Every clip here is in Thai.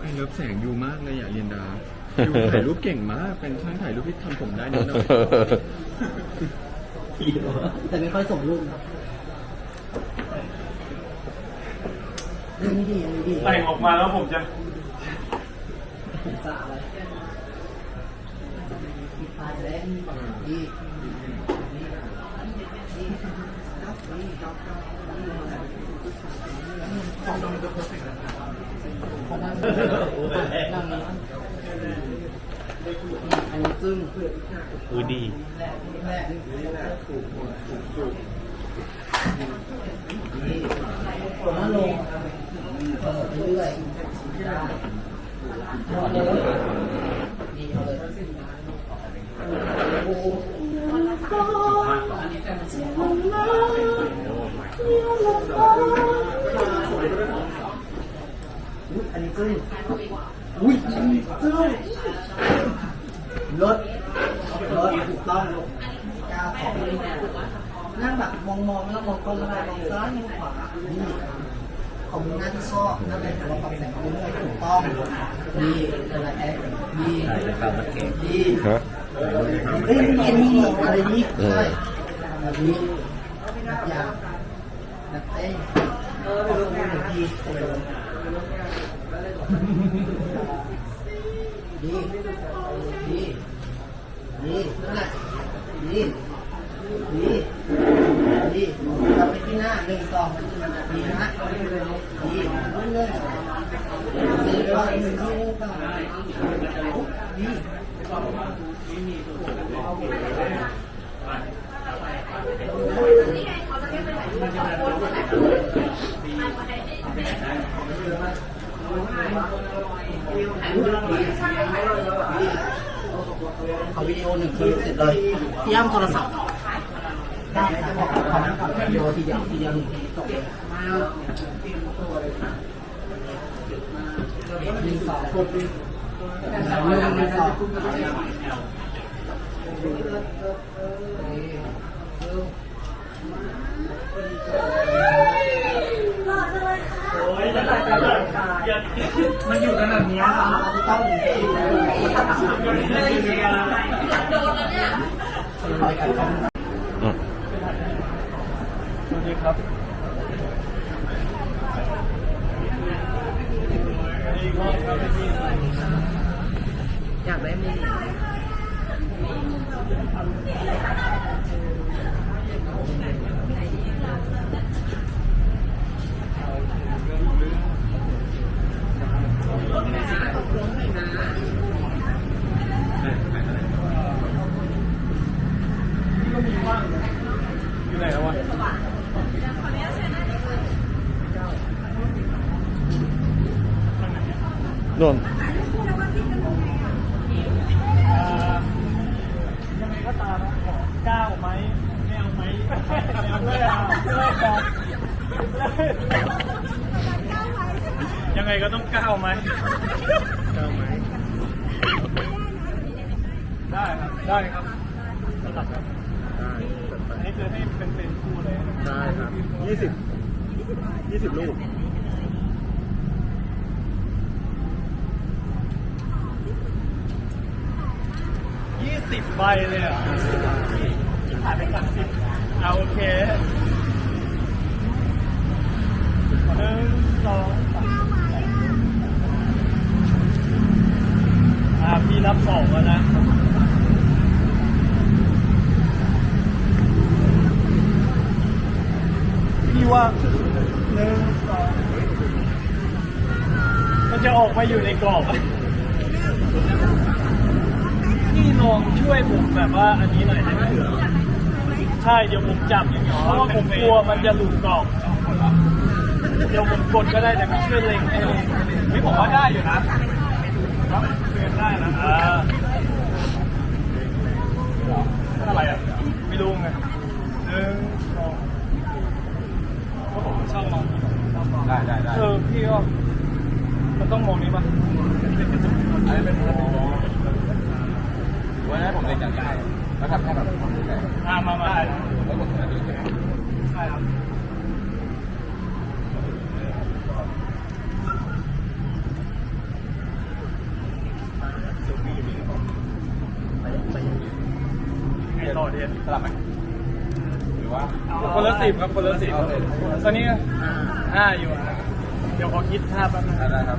ไอเลิฟแสงยูมากเลยอะเรียนดายูถ่ายรูปเก่งมาก เป็นช่างถ่ายรูปที่ทำผมได้นิดหน่อยแต่ไม่ค่อยส่งรูปเรื่องนี้ดีอันนี้ดีแต่งออกมาแล้วผมจะผมสะอะไรมีปายแดงดีอันนี้ซึ่งอือดีตัว นั้นลงเปิดเรื่อยๆได้เอาเลยดีเอาเลยโอ้โหอุ๊ยอันนี้ ซึ่งอุ้ยซึ่งรถรถถูกต้องลูกาของนั่งแบบมองมองแล้วมองตรงอะไรมองซ้ายมองขวานี่ของมึงน่าที่ชอบน่าเป็นตัวปรับแสงของมึงถูกต้องดีอะไรแอคดีดีฮะเอ้ยอันนี้อะไรนี่ใช่แบบนี้อย่างแบบเต้นเออไปลงมือ ดีดีดีดีนั่นแหละดีดีดีกลับไปที่หน้าหนึ่งสองดีนะดีเรื่อยๆดีว่าหนึ่งที่หนึ่งสองดี เอาวิดีโอหนึ่งคือเสร็จเลยพี่ย่ำโทรศัพท์ได้ครับบอกขอนั่งก่อนวิดีโอทีเดียวทีเดียวหนึ่งทีจบเลยหนึ่งสองหนึ่งหนึ่งสอง มันอยู่กันแบบนี้ต้องไปกันครับอืมสวัสดีครับนี่ก็ครับพี่อยากได้มี อยู่ไหนแล้ววะ โน่นยังไงก็ตามขอก้าวไหมไม่เอาไหมไม่เอาไม่เอาไม่เอายังไงก็ต้องก้าวไหมก้าวไหมได้ครับ ได้ครับสลับครับอันนี้คือให้เป็นเป็นคู่เลย ได้ครับยี่สิบยี่สิบลูก สิบใบเลยอะขายไปสามสิบเอาโอเคหนึ่งสองสามอ่าพี่รับสองแล้วนะพี่ว่าหนึ่งสองมันจะออกมาอยู่ในกรอบ พี่ลองช่วยผมแบบว่าอันนี้หน่อยได้ไหมใช่เดี๋ยวผมจับอย่างนี้เพราะว่าผมกลัวมันจะหลุดกรอบเดี๋ยวผมกดก็ได้แต่พี่ช่วยเล็งให้เลยนี่ผมว่าได้อยู่นะครับเตือนได้นะอ่าอะไรอะไม่รู้ไงหนึ่งสองก็ผมชอบมองได้ได้ได้เออพี่ก็มันต้องมองนี้ป่ะอันนี้เป็น วันนั้ผมเลยนจากได้แล้วทำแค่แบบความรู้ใจอ่ามามาได้แล้วผมทำแบบนี้ใช่ไหมใช่ครับต่อเดียสลับไหมหรือว่าคนละสิบครับคนละสิบตอนนี้อ่าอยู่ เดี๋ยวพอคิดท่าแป๊บนึงครับ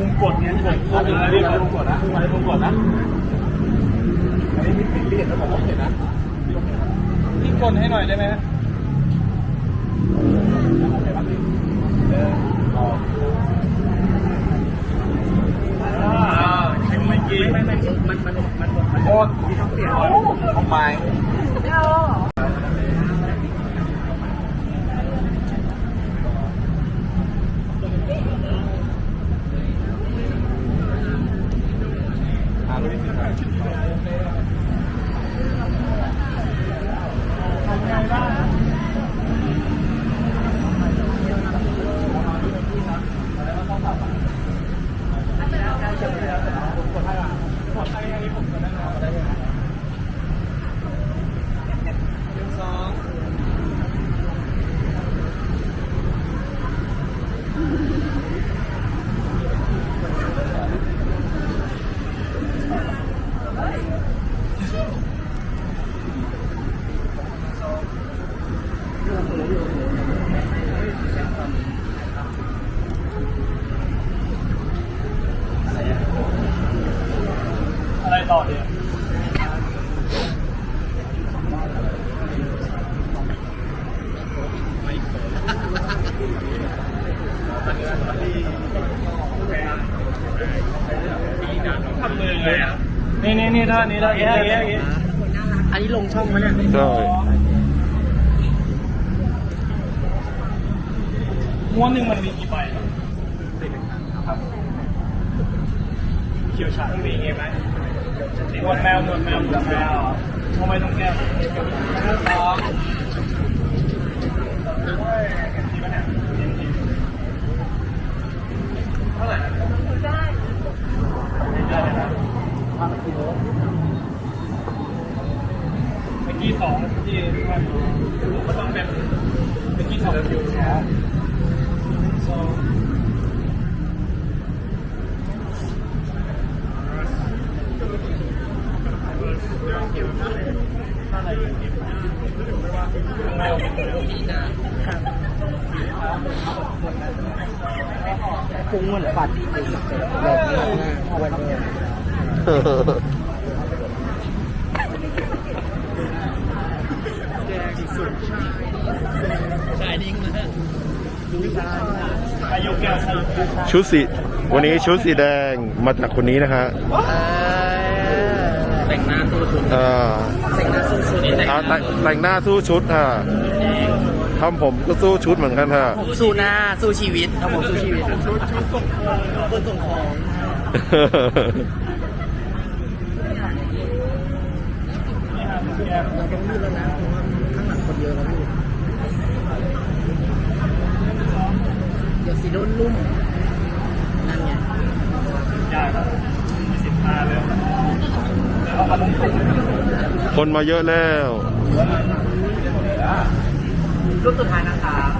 มุมกดมุมกดอันนี้เรียกว่ามุมกดนะอันนี้มุมกดนะอันนี้มีสิ่งที่เห็นแล้วผมเห็นนะพี่กดให้หน่อยได้ไหมฮะอ่าแข่งเมื่อกี้มันมันมันมันมันโคตรทำไมอะไรต่อเนี่ยทำมื อไงอะนี่นี่นี่ท่านี้ท่านี้ท่านี้อันนี้ลงช่องมั้ยเนี่ยใช่ม้วนหนึ่งมันมีกี่ใบครับเขียวฉาดมีไงไหม หนวดแมวหนวดแมวหนวดแมวทำไมต้องแก้สองเท่าไหร่ได้ได้เลยนะเมื่อกี้สองที่ก็ต้องแบบเมื่อกี้สองคิวสอง พุงเหมือนฝัดจริงๆแบบนี้นะวันนี้อายุแก้วใช่ชุดสีวันนี้ชุดสีแดงมาจากคนนี้นะฮะแต่งหน้าสู้ชุดอ่าแต่งหน้าสู้ชุดอ่าแต่งแต่งหน้าสู้ชุดค่ะ ทำผมก็สู้ชุดเหมือนกันค่ะผมสู้หน้าสู้ชีวิตครับผมสู้ชีวิตชุดชุดส่งของคนส่งของเราต้องรีบแล้วนะเพราะว่าข้างหลังคนเยอะแล้วพี่เดี๋ยวสีโดนลุ่มนั่นไงยากสิบห้าเลยคนมาเยอะแล้ว รูปสุดท้ายนะคะ